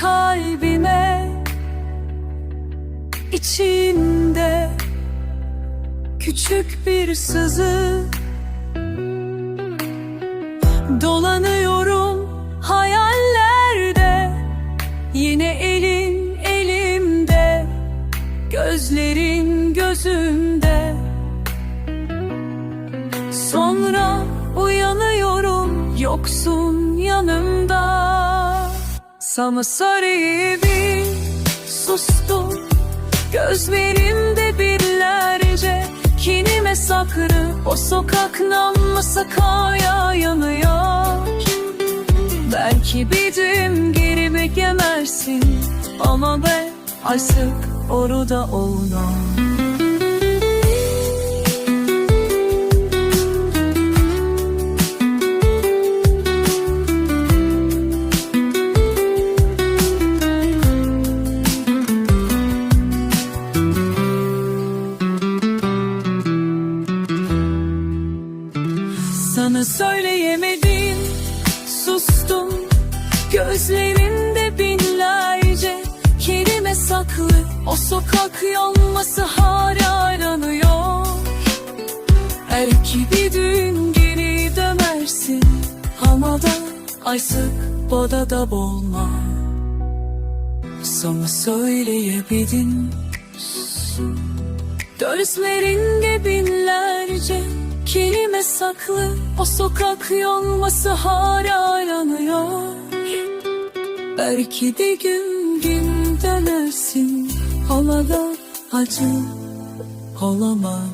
kalbime. İçinde küçük bir sızı. Dolanıyorum hayallerde. Yine elin elimde. Gözlerin gözümde. Sonra uyanıyorum Yoksun yanımda Sana sarıyı sustum Gözlerimde birlerce Kinime saklı. O sokak namlusu kaya yanıyor. Belki bir gün gerime gemersin Ama ben artık orada olmam Sana söyleyemedim Sustum. Gözlerimde binlerce Kelime saklı. O sokak yanması hala aranıyor Belki bir gün geri dönersin. Ama ben artık bodada bolma Sana söyleyebildim Gözlerinde binlerce kelime saklı O sokak yolması hala aranıyor Belki bir gün gün dönersin Ama da acı olamam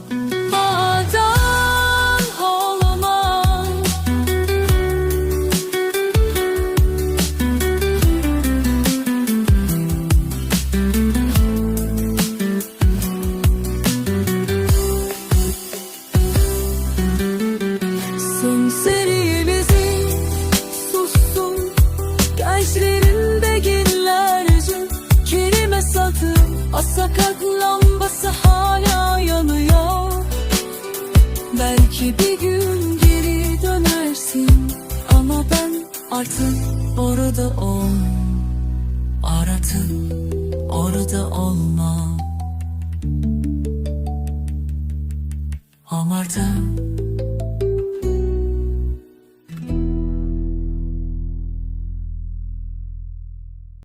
sokak lambası hala yanıyor. Belki bir gün geri dönersin. Ama ben artık orada ol. Artık orada olma